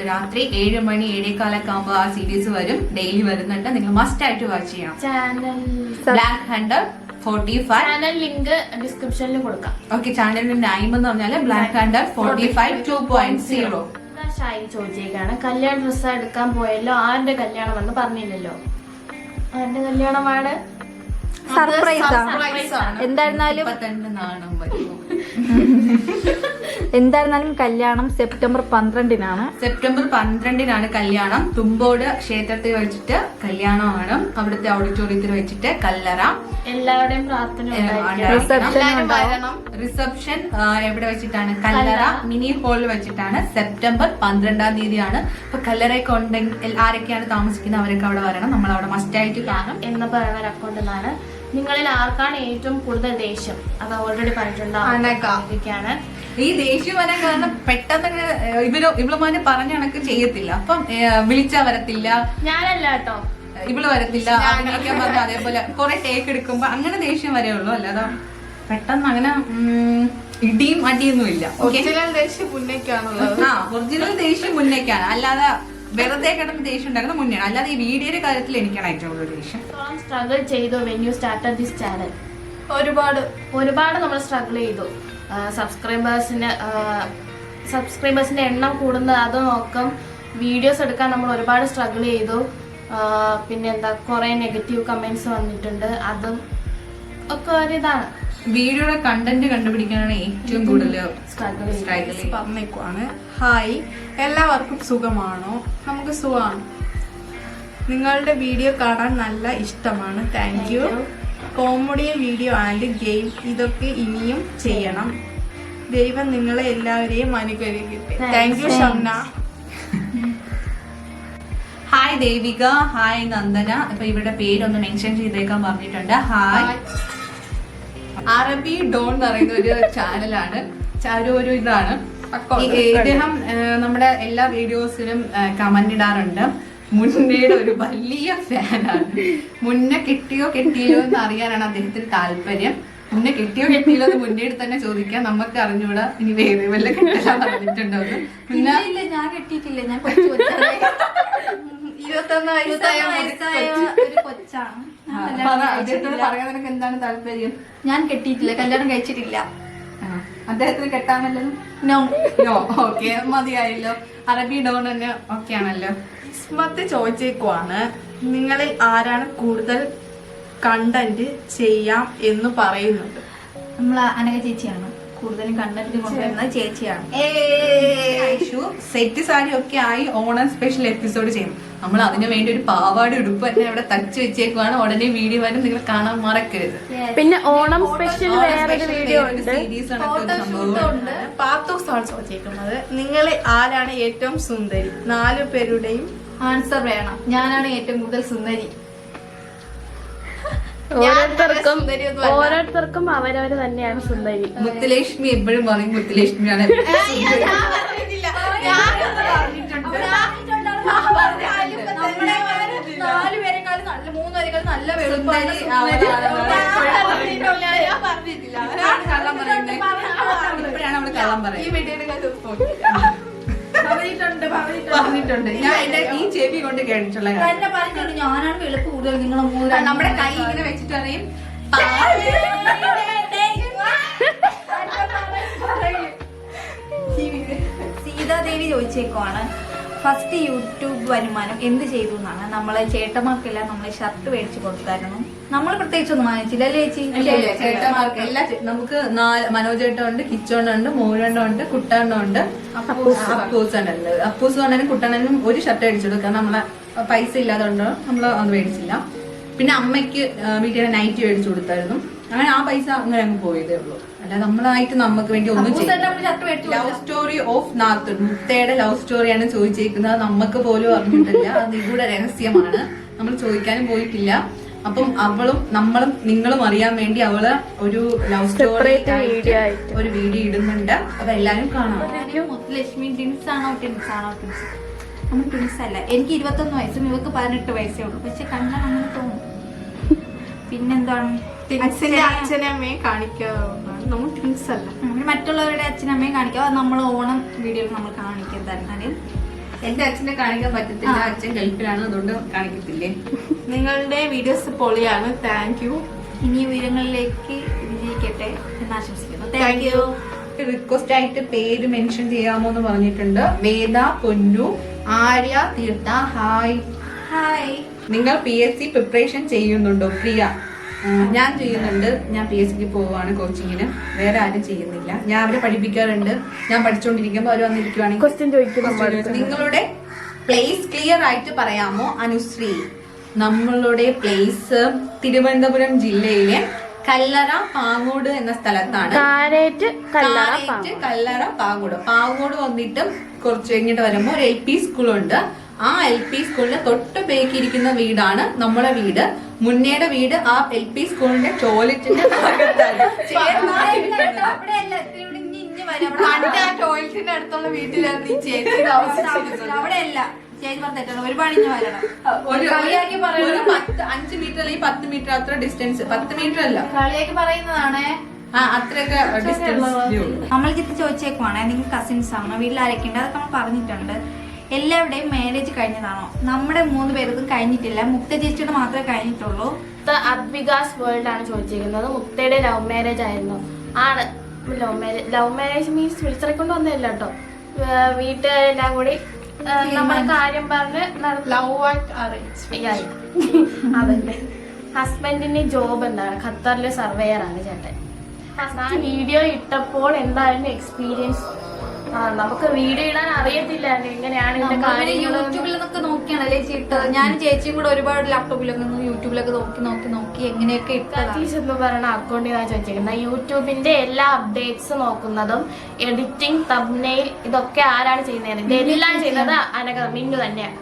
രാത്രി ഏഴ് മണി ഏഴേക്കാലൊക്കെ ആകുമ്പോൾ ആ സീരീസ് വരും. ഡെയിലി വരുന്നുണ്ട്. നിങ്ങൾ മസ്റ്റ് ആയിട്ട് വാച്ച് ചെയ്യണം. Channel black hunter forty five channel link ഡിസ്ക്രിപ്ഷനിൽ കൊടുക്കാം ഓക്കെ ചാനലിന്റെ നൈം എന്ന് പറഞ്ഞാൽ black and forty five two point zero Shayi ചോദിച്ചേക്കാണ്. കല്യാണ ഡ്രസ്സ് എടുക്കാൻ പോയല്ലോ ആരുടെ കല്യാണം എന്ന് പറഞ്ഞില്ലല്ലോ. ആരുടെ കല്യാണമാണ് സർപ്രൈസാ സർപ്രൈസ് ആണ്. എന്തായിരുന്നാലും? നാണം എന്തായിരുന്നാലും കല്യാണം സെപ്റ്റംബർ പന്ത്രണ്ടിനാണ്. സെപ്റ്റംബർ പന്ത്രണ്ടിനാണ് കല്യാണം. തുമ്പോട് ക്ഷേത്രത്തിൽ വെച്ചിട്ട് കല്യാണമാണ് അവിടുത്തെ ഓഡിറ്റോറിയത്തിൽ വെച്ചിട്ട് കല്ലറ. എല്ലാവരുടെയും പ്രാർത്ഥന ഉണ്ടായിരിക്കണം. റിസപ്ഷൻ ഉണ്ടാവും. വരണം. റിസപ്ഷൻ എവിടെ വെച്ചിട്ടാണ്? കല്ലറ. മിനി ഹാളിൽ വെച്ചിട്ടാണ് സെപ്റ്റംബർ പന്ത്രണ്ടാം തീയതിയാണ്. അപ്പൊ കല്ലറയൊക്കെ ഉണ്ടെങ്കിൽ ആരൊക്കെയാണ് താമസിക്കുന്നത് അവരൊക്കെ അവിടെ വരണം. നമ്മൾ അവിടെ മസ്റ്റ് ആയിട്ട് കാണും. എന്ന് പറയുന്ന ഒരു അക്കൗണ്ട് നിങ്ങളിൽ ആർക്കാണ് ഏറ്റവും കൂടുതൽ ദേഷ്യം? അത് ഓൾറെഡി പറഞ്ഞിട്ടുണ്ടാവും. ഈ ദേഷ്യം വരാൻ കാരണം പെട്ടെന്ന് ഇവർ ഇവളുമാര് പറഞ്ഞ കണക്ക് ചെയ്യത്തില്ല. അപ്പം വിളിച്ചാ വരത്തില്ല. ഞാനല്ല കേട്ടോ. ഇവൾ വരത്തില്ല. അഭിനയിക്കാൻ പറഞ്ഞ അതേപോലെ കുറെ ടേക്ക് എടുക്കുമ്പോ അങ്ങനെ ദേഷ്യം വരെയുള്ളൂ. അല്ലാതെ പെട്ടെന്ന് അങ്ങനെ ഇടിയും അടിയൊന്നും ഇല്ല. ഓക്കെ ഒറിജിനൽ ദേശീയ പുന്നയ്ക്കാണുള്ളത് ആ ഒറിജിനൽ ദേഷ്യം മുന്നേക്കാണ്. അല്ലാതെ വെറുതെ കിടന്ന് ദേഷ്യം ഉണ്ടാക്കുന്ന മുന്നെയാണ്. അല്ലാതെ ഈ വീഡിയോയുടെ കാര്യത്തിൽ എനിക്കാണ് ഏറ്റവും കൂടുതൽ ദേഷ്യം. സ്ട്രഗിൾ ചെയ്തു when you start this channel ഒരുപാട്. ഒരുപാട് നമ്മൾ സ്ട്രഗിൾ ചെയ്തു. സബ്സ്ക്രൈബേഴ്സിന് സബ്സ്ക്രൈബേഴ്സിന്റെ എണ്ണം കൂടുന്നത് അത് നോക്കും. വീഡിയോസ് എടുക്കാൻ നമ്മൾ ഒരുപാട് സ്ട്രഗിൾ ചെയ്തു. പിന്നെ എന്താ കുറേ നെഗറ്റീവ് കമന്റ്സ് വന്നിട്ടുണ്ട്. അതും ഒക്കെ ഒരിതാണ് വീഡിയോയുടെ കണ്ടന്റ് കണ്ടുപിടിക്കാനാണ് ഏറ്റവും കൂടുതൽ പറഞ്ഞേക്കുവാണ് ഹായ് എല്ലാവർക്കും സുഖമാണോ? നമുക്ക് സുഖമാണ്. നിങ്ങളുടെ വീഡിയോ കാണാൻ നല്ല ഇഷ്ടമാണ്. Thank you comedy video and game ഇതൊക്കെ ഇനിയും ചെയ്യണം. ദൈവം നിങ്ങളെ എല്ലാവരെയും അനുഗ്രഹിക്കട്ടെ. Thank you Shamna hi Devika hi Nandana ഇപ്പൊ ഇവരുടെ പേരൊന്ന് മെൻഷൻ ചെയ്തേക്കാൻ പറഞ്ഞിട്ടുണ്ട്. ഹായ് അറബി ഡോൺ എന്ന് പറയുന്ന ഒരു ചാനലാണ് ഒരു ഒരു ഇതാണ്. ഇദ്ദേഹം നമ്മുടെ എല്ലാ വീഡിയോസിനും കമന്റ് ഇടാറുണ്ട്. മുന്നയുടെ ഒരു വലിയ ഫാനാണ്. മുന്നേ കിട്ടിയോ കിട്ടിയോ എന്ന് അറിയാനാണ് അദ്ദേഹത്തിന് താല്പര്യം. മുന്നേ കിട്ടിയോ കിട്ടിയില്ലോ എന്ന് മുന്നേട് തന്നെ ചോദിക്കാം. നമുക്ക് അറിഞ്ഞൂടാ ഇനി വേറെ വല്ല കെട്ടാൻ പറഞ്ഞിട്ടുണ്ടോ. മുന്നേ ഇല്ല ഞാൻ കെട്ടിയിട്ടില്ല. ഞാൻ ഇരുപത്തൊന്ന് വയസ്സായ ഒരു കൊച്ചാണ് അദ്ദേഹത്തോട് പറയാൻ നിനക്ക് എന്താണ് താല്പര്യം? ഞാൻ കെട്ടിയിട്ടില്ല കല്യാണം കഴിച്ചിട്ടില്ല. അദ്ദേഹത്തിന് കെട്ടാമല്ലോ? നോ നോ ഓക്കെ മതിയായല്ലോ. അറബി ഡോൺ തന്നെ ഓക്കെ ആണല്ലോ. ഇസ്മത്ത് ചോദിച്ചേക്കുവാണ് നിങ്ങളിൽ ആരാണ് കൂടുതൽ കണ്ടന്റ് ചെയ്യാം എന്ന് പറയുന്നുണ്ട് നമ്മൾ അനക ചേച്ചിയാണ്. കൂടുതലും കണ്ടന്റ് കൊണ്ടുവരുന്നത് ചേച്ചിയാണ്. ഐഷു സെറ്റ് സാരി ഒക്കെ ആയി ഓണം സ്പെഷ്യൽ എപ്പിസോഡ് ചെയ്യും നമ്മൾ അതിനു വേണ്ടി ഒരു പാവാട് ഉടുപ്പ് തന്നെ അവിടെ തച്ച് വെച്ചേക്കുവാണ്. ഉടനെ വീഡിയോ വരും നിങ്ങൾ കാണാൻ മറക്കരുത്. പിന്നെ ഓണം സ്പെഷ്യൽ വേറൊരു വീഡിയോ ഉണ്ട്? സീരീസ് കണക്കൊരു സംഭവം ഉണ്ട്. പാത്തൂസാണ് ചോദിച്ചേക്കുന്നത് നിങ്ങളെ ആരാണ് ഏറ്റവും സുന്ദരി? നാലു പേരുടെയും ആൻസർ വേണം. ഞാനാണ് ഏറ്റവും കൂടുതൽ സുന്ദരി. ഓരോരുത്തർക്കും. ഓരോരുത്തർക്കും അവരവര് തന്നെയാണ് സുന്ദരി. മുത്തുലക്ഷ്മി എപ്പോഴും പറയും മുത്തുലക്ഷ്മിയാണ് നല്ല മൂന്ന് ഈ നല്ല പറഞ്ഞിട്ടുണ്ട് ഞാൻ എന്റെ ഈ ചെവി കൊണ്ട് കേട്ടിട്ടുള്ള തന്നെ പറഞ്ഞിട്ടുണ്ട് ഞാനാണ് വെളുപ്പ് കൂടുതൽ നിങ്ങൾ മൂന്ന് നമ്മുടെ കൈ ഇങ്ങനെ വെച്ചിട്ട് അറിയും സീതാദേവി. ചോദിച്ചേക്കുവാണ് ഫസ്റ്റ് യൂട്യൂബ് വരുമാനം എന്ത് ചെയ്തു എന്നാണ് നമ്മളെ ചേട്ടന്മാർക്കെല്ലാം നമ്മളെ ഷർട്ട് മേടിച്ചു കൊടുത്തായിരുന്നു. നമ്മൾ പ്രത്യേകിച്ച് ഒന്നും വാങ്ങിച്ചില്ല അല്ലേ ചേച്ചി? ചേട്ടന്മാർക്ക് എല്ലാ നമുക്ക് നാല് മനോജേട്ടുണ്ട് ഉണ്ട് കിച്ചോണ്ട ഉണ്ട് മോരണ്ട ഉണ്ട് അപ്പൂസ് അപ്പൂസ് കൊണ്ടും കുട്ടണ്ണനും ഒരു ഷർട്ട് അടിച്ചു നമ്മളെ പൈസ ഇല്ലാതുകൊണ്ട് നമ്മൾ അത് മേടിച്ചില്ല. പിന്നെ അമ്മയ്ക്ക് വീട്ടിലെ നൈറ്റ് മേടിച്ചു കൊടുത്തായിരുന്നു. അങ്ങനെ ആ പൈസ അങ്ങനെ അങ്ങ് പോയതേ ഉള്ളൂ. അല്ല നമ്മളായിട്ട് നമുക്ക് വേണ്ടി ഒന്നും അപ്പൂസ് ചെയ്യില്ല. ലവ് സ്റ്റോറി ഓഫ് നാത്ത് മുത്തയുടെ ലവ് സ്റ്റോറിയാണ് ചോദിച്ചേക്കുന്നത്. നമുക്ക് പോലും അറിഞ്ഞിട്ടില്ല. അത് ഇവിടെ രഹസ്യമാണ്. നമ്മൾ ചോദിക്കാനും പോയിട്ടില്ല. അപ്പം അവളും നമ്മളും നിങ്ങളും അറിയാൻ വേണ്ടി അവൾ ഒരു ലവ് സ്റ്റോറി ആയിട്ട്. ഒരു വീഡിയോ ഇടുന്നുണ്ട്. അപ്പൊ എല്ലാരും കാണാം. ലക്ഷ്മി ട്വിൻസ് ആണോ ടിൻസ് ആണോ ടിൻസ് നമ്മൾ ടിൻസ് അല്ല. എനിക്ക് ഇരുപത്തൊന്ന് വയസ്സും ഇവർക്ക് പതിനെട്ട് വയസ്സേ ഉള്ളൂ. പക്ഷെ കണ്ടാൽ അങ്ങനെ തോന്നും. പിന്നെന്താണ്? അച്ഛനെ അമ്മയെ കാണിക്കാറുണ്ട് നമ്മൾ ടിൻസ് അല്ല. നമ്മൾ മറ്റുള്ളവരുടെ അച്ഛനമ്മയെ അമ്മയും കാണിക്കാം. അത് നമ്മൾ ഓണം വീഡിയോയിൽ നമ്മൾ കാണിക്കും തരുന്നാലും എന്റെ അച്ഛനെ കാണിക്കാൻ പറ്റത്തില്ല. അച്ഛൻ ഗൾഫിലാണ് അതുകൊണ്ട് കാണിക്കത്തില്ലേ? നിങ്ങളുടെ വീഡിയോസ് പൊളിയാണ്. താങ്ക് യു ഇനി ഉയരങ്ങളിലേക്ക് വിജയിക്കട്ടെ എന്ന് ആശംസിക്കുന്നു. താങ്ക് യു റിക്വസ്റ്റ് ആയിട്ട് പേര് മെൻഷൻ ചെയ്യാമോ എന്ന് പറഞ്ഞിട്ടുണ്ട്. വേദ പൊന്നു ആര്യ തീർത്ഥ ഹായ്. ഹായ് നിങ്ങൾ പി എസ് സി പ്രിപ്പറേഷൻ ചെയ്യുന്നുണ്ടോ? പ്രിയ? ഞാൻ ചെയ്യുന്നുണ്ട്. ഞാൻ പി എസ് സിക്ക് പോവാണ് കോച്ചിങ്ങിന് വേറെ ആരും ചെയ്യുന്നില്ല. ഞാൻ അവരെ പഠിപ്പിക്കാറുണ്ട്. ഞാൻ പഠിച്ചുകൊണ്ടിരിക്കുമ്പോൾ അവർ വന്നിരിക്കുവാണെങ്കിൽ ക്വസ്റ്റ്യൻ ചോദിക്കും നിങ്ങളുടെ പ്ലേസ് ക്ലിയർ ആയിട്ട് പറയാമോ? അനുശ്രീ. നമ്മളുടെ പ്ലേസ് തിരുവനന്തപുരം ജില്ലയിലെ കല്ലറ പാങ്ങോട് എന്ന സ്ഥലത്താണ്. കല്ലറ പാങ്ങോട്. പാങ്ങോട്. വന്നിട്ടും കുറച്ച് കഴിഞ്ഞിട്ട് വരുമ്പോ ഒരു എൽ പി സ്കൂളുണ്ട് ആ എൽ പി സ്കൂളിന് തൊട്ട് ബേക്കിരിക്കുന്ന വീടാണ് നമ്മുടെ വീട്. മുന്നേടെ വീട് ആ എൽ പി സ്കൂളിന്റെ ടോയ്ലറ്റിന്റെ ഭാഗത്താണ് പണ്ട് ആ ടോയ്ലറ്റിന്റെ അടുത്തുള്ള വീട്ടിലാണ് ഈ ചേച്ചി താമസിച്ചിരുന്നത്. അവിടെയല്ല ചേച്ചി പറഞ്ഞിട്ടുണ്ട് ഒരുപാട് ഇഞ്ഞി വരണം. ഒരു കളിയാക്കി പറയുന്നത്. പത്ത് അഞ്ച് മീറ്റർ അല്ലെങ്കിൽ പത്ത് മീറ്റർ അത്ര ഡിസ്റ്റൻസ് പത്ത് മീറ്റർ അല്ല. കളിയാക്കി പറയുന്നതാണ്. ആ അത്രയൊക്കെ ഡിസ്റ്റൻസ് നമ്മൾ ചോദിച്ചേക്കുവാണ്. നിങ്ങൾ കസിൻസ് ആണോ? വീട്ടിൽ ആരൊക്കെയുണ്ട്? അതൊക്കെ നമ്മൾ പറഞ്ഞിട്ടുണ്ട്. എല്ലാവരുടെയും മാരേജ് കഴിഞ്ഞതാണോ? നമ്മുടെ മൂന്ന് പേർക്കും കഴിഞ്ഞിട്ടില്ല. മുക്ത ചേച്ചിയുടെ മാത്രമേ കഴിഞ്ഞിട്ടുള്ളൂ. അദ്വികാസ് വേൾഡ് ആണ് ചോദിച്ചിരിക്കുന്നത്. മുക്തയുടെ ലവ് മാരേജ് ആയിരുന്നു. ആണ്. Love marriage love marriage means വിളിച്ചിറക്കൊണ്ട് വന്നതല്ല കേട്ടോ. വീട്ടുകാരെല്ലാം കൂടി നമ്മുടെ കാര്യം പറഞ്ഞ് ലവ് അറേഞ്ച് ആയി. അതല്ലേ ഹസ്ബൻഡിന് ജോബ് എന്താണ് ഖത്തറിലെ സർവേയർ ആണ് ചേട്ടൻ. ആ വീഡിയോ ഇട്ടപ്പോൾ എന്തായിരുന്നു എക്സ്പീരിയൻസ് നമുക്ക് വീഡിയോ ഇടാൻ അറിയത്തില്ല. എങ്ങനെയാണ് യൂട്യൂബിലൊക്കെ നോക്കിയാണ് നോക്കിയാണല്ലേ ചെയ്തത് ഞാൻ ചേച്ചിയും കൂടെ ഒരുപാട് ലാപ്ടോപ്പിലൊക്കെ യൂട്യൂബിലൊക്കെ നോക്കി നോക്കി നോക്കി എങ്ങനെയൊക്കെ ഇട്ടതാണ് പറയണ എന്ന് പറയുന്ന അക്കൗണ്ടിൽ ചോദിച്ചിരിക്കുന്നത്. യൂട്യൂബിന്റെ എല്ലാ അപ്ഡേറ്റ്സ് നോക്കുന്നതും എഡിറ്റിംഗ് തബ്നെയിൽ ഇതൊക്കെ ആരാണ് ചെയ്യുന്നത്? ഇതെല്ലാം ചെയ്യുന്നത് അനക മിന്നു തന്നെയാണ്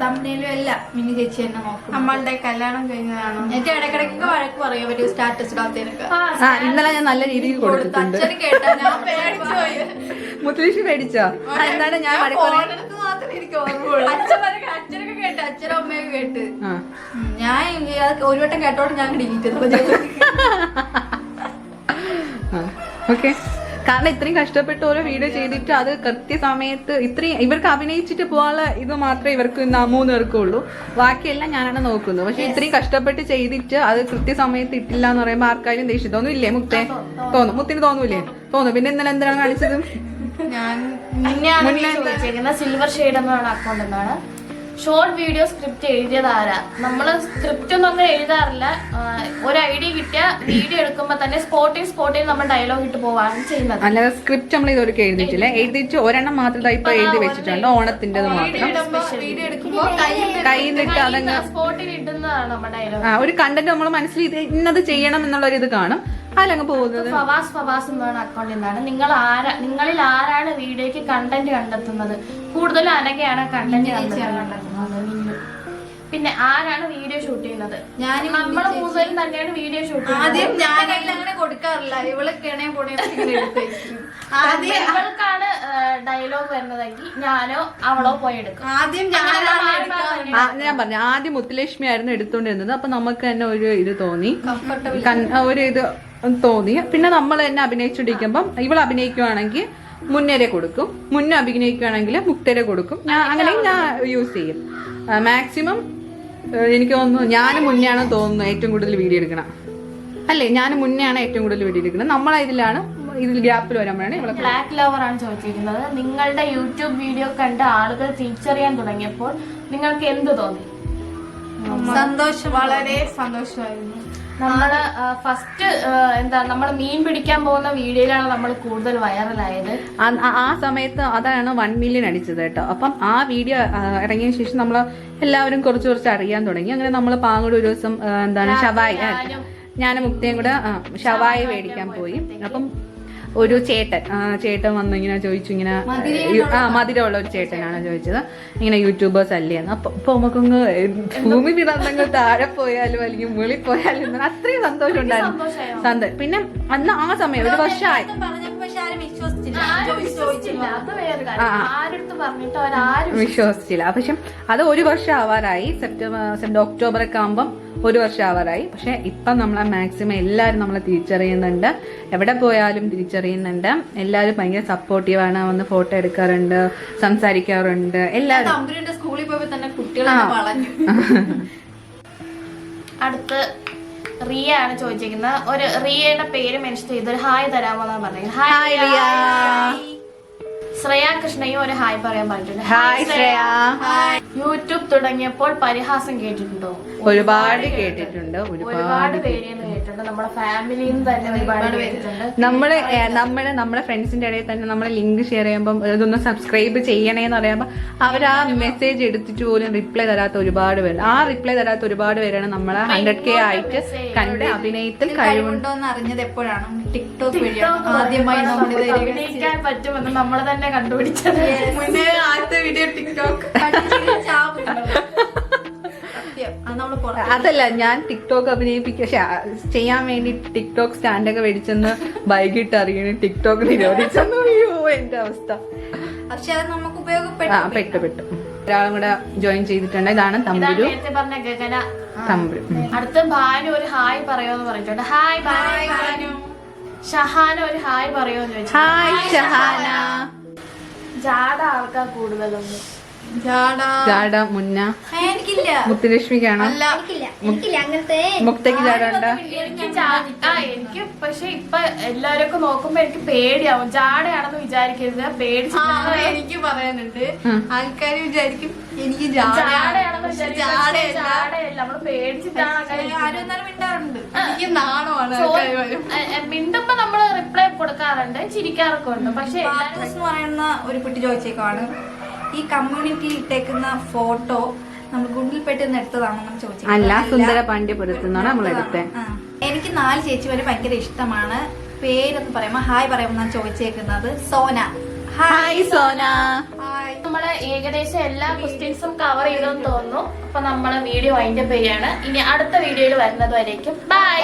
തമ്മിലും എല്ലാം മിനി ചേച്ചി തന്നെ നോക്കും നമ്മളുടെ കല്യാണം കഴിഞ്ഞതാണോ? എന്നിട്ട് ഇടയ്ക്കിടയ്ക്ക് വഴക്ക് പറയും. അവർ സ്റ്റാറ്റസ് ഇടാത്തതിനൊക്കെ. ആ ഇന്നലെ ഞാൻ നല്ല രീതിയിൽ കൊടുത്തിട്ടുണ്ട്. അച്ഛന് കേട്ടാ ഞാൻ പേടിച്ചു പോയി. മുത്തലീഷ് മേടിച്ചോ എന്താണ് ഞാൻ ഫോണെടുത്ത് മാത്രമേ എനിക്ക് ഓർമ്മയുള്ളൂ. അച്ഛൻ പറയും അച്ഛനൊക്കെ കേട്ട് അച്ഛനും അമ്മയൊക്കെ കേട്ട്. ഞാൻ അത് ഒരു വട്ടം കേട്ടോണ്ട് ഞാൻ ഡിലീറ്റ് ചെയ്തു. ഓക്കെ. കാരണം ഇത്രയും കഷ്ടപ്പെട്ട് ഓരോ വീഡിയോ ചെയ്തിട്ട് അത് കൃത്യസമയത്ത് ഇത്രയും ഇവർക്ക് അഭിനയിച്ചിട്ട് പോകാനുള്ള ഇത് മാത്രമേ ഇവർക്ക് ഇന്ന് മൂന്ന് പേർക്കും ഉള്ളൂ ബാക്കിയെല്ലാം ഞാനാണ് നോക്കുന്നത്. പക്ഷെ ഇത്രയും കഷ്ടപ്പെട്ട് ചെയ്തിട്ട് അത് കൃത്യസമയത്ത് ഇട്ടില്ല എന്ന് പറയുമ്പോൾ ആർക്കാരും ദേഷ്യം തോന്നില്ലേ മുത്തേ? തോന്നും. മുത്തിന് തോന്നൂലേ തോന്നും. പിന്നെ ഇന്നലെ എന്തിനാണ് കാണിച്ചത്? ഞാൻ സിൽവർ ഷെയ്ഡ് എന്നാണ് അക്കൗണ്ട് എന്നാണ്. ഷോർട്ട് വീഡിയോ സ്ക്രിപ്റ്റ് എഴുതിയത് നമ്മൾ നമ്മൾ സ്ക്രിപ്റ്റ് ഒന്നും അങ്ങനെ എഴുതാറില്ല. ഒരു ഐഡിയ കിട്ടിയ വീഡിയോ എടുക്കുമ്പോൾ തന്നെ സ്പോട്ടിൽ സ്പോട്ടിൽ നമ്മൾ ഡയലോഗ് ഇട്ട് പോവാണ് ചെയ്യുന്നത്. അല്ലാതെ സ്ക്രിപ്റ്റ് നമ്മൾ ഇതൊരു എഴുതിയിട്ടില്ല. എഴുതിച്ച് ഒരെണ്ണം മാത്രം ഇപ്പൊ എഴുതി വെച്ചിട്ടുണ്ട്. ഓണത്തിന്റെ മാത്രം. അതങ്ങ് സ്പോട്ടിൽ ഇടുന്നതാണ് നമ്മുടെ ഡയലോഗ് ഒരു കണ്ടന്റ് നമ്മൾ മനസ്സിൽ ഇത് ഇന്നത് ചെയ്യണം എന്നുള്ള ഒരു ഇത് കാണും. അതിലങ്ങ് പോകുന്നത്? ഫവാസ് ഫവാസ് എന്നാണ് അക്കൗണ്ടിൽ നിന്നാണ് നിങ്ങൾ ആരാ നിങ്ങളിൽ ആരാണ് വീഡിയോയ്ക്ക് കണ്ടന്റ് കണ്ടെത്തുന്നത്? കൂടുതലും അനകയാണ് കണ്ടന്റ് കണ്ടെത്തുന്നത്. പിന്നെ ആരാണ് വീഡിയോ ഷൂട്ട് ചെയ്യുന്നത്? ഞാൻ നമ്മൾ മൂന്നുപേരും തന്നെയാണ് വീഡിയോ ഷൂട്ട് ആദ്യം ഞാൻ അങ്ങനെ കൊടുക്കാറില്ല. ഇവൾ കിണേ പൊണേ ഇങ്ങനെ ആദ്യം ഇവൾക്കാണ് ഡയലോഗ് വരുന്നതെങ്കിൽ ഞാനോ അവളോ പോയി എടുക്കും. ആദ്യം ഞാൻ പറഞ്ഞു ആദ്യം മുത്തലക്ഷ്മി ആയിരുന്നു എടുത്തോണ്ടിരുന്നത്. അപ്പൊ നമുക്ക് തന്നെ ഒരു ഇത് തോന്നി. ഒരു ഇത് തോന്നി. പിന്നെ നമ്മൾ തന്നെ അഭിനയിച്ചുകൊണ്ടിരിക്കുമ്പം ഇവൾ അഭിനയിക്കുവാണെങ്കിൽ മുന്നേരെ കൊടുക്കും. മുന്നേ അഭിനയിക്കുവാണെങ്കിൽ മുക്തരെ കൊടുക്കും. ഞാൻ അങ്ങനെ ഞാൻ യൂസ് ചെയ്യും. മാക്സിമം എനിക്ക് തോന്നുന്നു ഞാൻ മുന്നേ ആണ് തോന്നുന്നു ഏറ്റവും കൂടുതൽ വീഡിയോ എടുക്കണം. അല്ലേ? ഞാൻ മുന്നേ ആണ് ഏറ്റവും കൂടുതൽ വീഡിയോ എടുക്കുന്നത്. നമ്മളെ ഇതിലാണ് ഇതിൽ ഗ്യാപ്പിൽ വരാൻ ബ്ലാക്ക് ലവർ ആണ് ചോദിച്ചിരിക്കുന്നത്. നിങ്ങളുടെ യൂട്യൂബ് വീഡിയോ കണ്ട് ആളുകൾ തിരിച്ചറിയാൻ തുടങ്ങിയപ്പോൾ നിങ്ങൾക്ക് എന്ത് തോന്നി? സന്തോഷം വളരെ സന്തോഷമായിരുന്നു. നമ്മൾ ഫസ്റ്റ് എന്താ നമ്മൾ മീൻ പിടിക്കാൻ പോകുന്ന വീഡിയോയിലാണ് നമ്മൾ കൂടുതൽ വൈറലായത്. ആ- സമയത്ത് അതാണ് വൺ മില്യൺ അടിച്ചത് കേട്ടോ. അപ്പം ആ വീഡിയോ ഇറങ്ങിയ ശേഷം നമ്മൾ എല്ലാവരും കുറച്ച് കുറച്ച് അറിയാൻ തുടങ്ങി. അങ്ങനെ നമ്മൾ പാങ്ങോട് ഒരു ദിവസം എന്താണ് ഷവായി ഞാൻ ഞാനും മുക്തയും കൂടെ ഷവായി മേടിക്കാൻ പോയി. അപ്പം ഒരു ചേട്ടൻ ചേട്ടൻ വന്ന് ഇങ്ങനെ ചോദിച്ചു ഇങ്ങനെ ആ മധുരമുള്ള ഒരു ചേട്ടനാണ് ചോദിച്ചത്. ഇങ്ങനെ യൂട്യൂബേഴ്സ് അല്ലേ എന്ന്. അപ്പൊ അപ്പൊ നമുക്കൊന്ന് ഭൂമി പിറന്നങ്ങ് താഴെ പോയാലും അല്ലെങ്കിൽ മുകളിൽ പോയാലും അത്രയും സന്തോഷം ഉണ്ടായിരുന്നു. സന്തോഷം പിന്നെ അന്ന് ആ സമയം ഒരു വർഷമായി. വിശ്വസിച്ചില്ല. പക്ഷെ അത് ഒരു വർഷം ആവാറായി സെപ്റ്റംബർ സെപ്റ്റംബർ ഒക്ടോബർ ഒക്കെ ആകുമ്പം ഒരു വർഷം ആവാറായി പക്ഷെ ഇപ്പം നമ്മളെ മാക്സിമം എല്ലാവരും നമ്മളെ തിരിച്ചറിയുന്നുണ്ട്. എവിടെ പോയാലും തിരിച്ചറിയുന്നുണ്ട്. എല്ലാവരും ഭയങ്കര സപ്പോർട്ടീവാണ് വന്ന് ഫോട്ടോ എടുക്കാറുണ്ട് സംസാരിക്കാറുണ്ട്. എല്ലാവരും സ്കൂളിൽ പോയപ്പോ തന്നെ കുട്ടികളെ അടുത്ത് റിയ ആണ് ചോദിച്ചിരിക്കുന്നത്. ഒരു റിയയുടെ പേര് മെൻഷൻ ചെയ്ത് ഒരു ഹായ് തരാമോ എന്നാണ് പറഞ്ഞത് ഹായ് റിയ. ശ്രേയ കൃഷ്ണയും ഒരു ഹായ് പറയാൻ പറഞ്ഞിട്ടുണ്ട്. ഹായ് ശ്രേയ. യൂട്യൂബ് തുടങ്ങിയപ്പോൾ പരിഹാസം കേട്ടിട്ടുണ്ടോ? ഒരുപാട് കേട്ടിട്ടുണ്ട് ഒരുപാട് കേട്ടിട്ടുണ്ട്. നമ്മുടെ ഫാമിലിയിൽ തന്നെ ഒരുപാട് കേട്ടിട്ടുണ്ട്. നമ്മൾ ഏഹ്, നമ്മൾ നമ്മുടെ ഫ്രണ്ട്സിന്റെ ഇടയിൽ തന്നെ നമ്മളെ ലിങ്ക് ഷെയർ ചെയ്യുമ്പോൾ ഇതൊന്ന് സബ്സ്ക്രൈബ് ചെയ്യണേന്ന് പറയുമ്പോൾ അവർ ആ മെസ്സേജ് എടുത്തിട്ട് പോലും റിപ്ലൈ തരാത്ത ഒരുപാട് പേര്. ആ റിപ്ലൈ തരാത്ത ഒരുപാട് പേരാണ് നമ്മളെ ഹൺഡ്രഡ് കെ ആയിട്ട് കണ്ട് അഭിനയത്തിൽ കഴിവുണ്ട് എന്ന് അറിഞ്ഞത് എപ്പോഴാണ്? ടിക്ടോക്ക് വഴിയാണ് ആദ്യമായി അഭിനയിക്കാൻ പറ്റുമെന്ന് നമ്മൾ തന്നെ കണ്ടുപിടിച്ചത്. മുന്നേ ആദ്യത്തെ വീഡിയോ ടിക്ടോക്ക് അതല്ല ഞാൻ ടിക്ടോക്ക് അഭിനയിപ്പിക്ക ശ്ശെ, ചെയ്യാൻ വേണ്ടി ടിക്ടോക്ക് സ്റ്റാൻഡൊക്കെ മേടിച്ചെന്ന് വൈകിട്ട് അറിയണ ടിക്ടോക്ക് നിരോധിച്ചെന്ന് അയ്യോ എന്റെ അവസ്ഥ. പക്ഷെ അത് നമുക്ക് ഉപയോഗപ്പെട്ടു പെട്ടു പെട്ടു. ഒരാളും കൂടെ ജോയിൻ ചെയ്തിട്ടുണ്ട്. ഇതാണ് തമ്പുരു. തമ്പുരു. അടുത്ത ഭാനു ഒരു ഹായ് പറയുമെന്ന് പറഞ്ഞിട്ടുണ്ട്. ഹായ് ഭാനു. ഷഹാന ഒരു ഹായ് പറയുമെന്ന് ചോദിച്ചു ഹായ് ഷഹാന. ജാഥ ആൾക്കാർ കൂടുതലൊന്നും. ജാടാ. ജാട മുന്ന. മുത്തുലക്ഷ്മിക്കാണോ? അല്ല മുക്തയ്ക്ക് ജാട ഉണ്ടോ? എനിക്ക് ആ എനിക്ക് പക്ഷെ ഇപ്പൊ എല്ലാരൊക്കെ നോക്കുമ്പോ എനിക്ക് പേടിയാവും. ജാടയാണെന്ന് വിചാരിക്കരുത്. പേടി ആ എനിക്ക് പറയാനുണ്ട്. ആൾക്കാര് വിചാരിക്കും എനിക്ക് ആൾക്കാർ മിണ്ടുമ്പോ നമ്മൾ റിപ്ലൈ കൊടുക്കാറുണ്ട് ചിരിക്കാറൊക്കെ ഉണ്ട്. പക്ഷെ പറയുന്ന ഒരു കുട്ടി ചോദിച്ചേക്കാണ് ഈ കമ്മ്യൂണിറ്റി ഇട്ടേക്കുന്ന ഫോട്ടോ നമ്മൾ ഗുണ്ടിൽപ്പെട്ട് നിന്ന് എടുത്തതാണെന്ന് ചോദിച്ചു അല്ല സുന്ദര പാണ്ഡ്യപുരത്ത് നമ്മൾ എടുത്തത് എനിക്ക് നാല് ചേച്ചിമാര് ഭയങ്കര ഇഷ്ടമാണ്. പേരൊന്ന് പറയുമ്പോ ഹായ് പറയുമ്പോൾ ചോദിച്ചേക്കുന്നത്. സോന. ഹായ് സോന. നമ്മൾ ഏകദേശം എല്ലാ ക്വസ്റ്റ്യൻസും കവർ ചെയ്തെന്ന് തോന്നുന്നു. അപ്പൊ നമ്മളെ വീഡിയോ അതിന്റെ പേരാണ് ഇനി അടുത്ത വീഡിയോയിൽ വരുന്നത് വരേക്കും. ബൈ